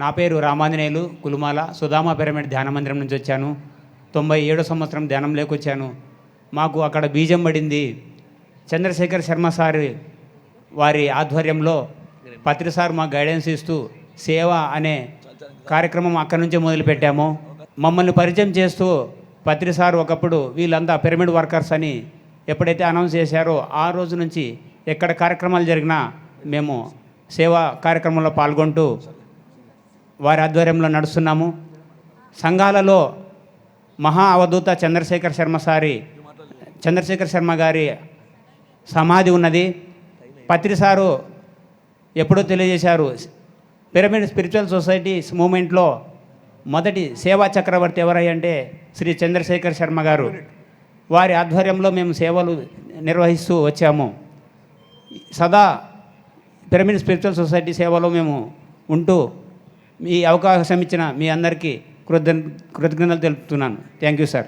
నా పేరు రామాంజనేయులు కులుమాల సుధామ పిరమిడ్ ధ్యాన మందిరం నుంచి వచ్చాను. తొంభై ఏడో సంవత్సరం ధ్యానం వచ్చాను మాకు అక్కడ బీజం పడింది. చంద్రశేఖర్ శర్మ సార్ వారి ఆధ్వర్యంలో పత్రి సార్ మాకు గైడెన్స్ ఇస్తూ సేవ అనే కార్యక్రమం అక్కడి నుంచే మొదలుపెట్టాము. మమ్మల్ని పరిచయం చేస్తూ పత్రి సార్ ఒకప్పుడు వీళ్ళంతా పిరమిడ్ వర్కర్స్ అని ఎప్పుడైతే అనౌన్స్ చేశారో ఆ రోజు నుంచి ఎక్కడ కార్యక్రమాలు జరిగినా మేము సేవా కార్యక్రమంలో పాల్గొంటూ వారి ఆధ్వర్యంలో నడుస్తున్నాము. సంఘాలలో మహా అవధూత చంద్రశేఖర్ శర్మ సారి చంద్రశేఖర్ శర్మ గారి సమాధి ఉన్నది. పత్రి సారు ఎప్పుడో తెలియజేశారు పిరమిడ్ స్పిరిచువల్ సొసైటీస్ మూమెంట్లో మొదటి సేవా చక్రవర్తి ఎవరై అంటే శ్రీ చంద్రశేఖర్ శర్మ గారు. వారి ఆధ్వర్యంలో మేము సేవలు నిర్వహిస్తూ వచ్చాము. సదా పిరమిడ్ స్పిరిచువల్ సొసైటీ సేవలో మేము ఉంటూ మీ అవకాశం ఇచ్చిన మీ అందరికీ కృతజ్ఞ కృతజ్ఞతలు తెలుపుతున్నాను. Thank you sir.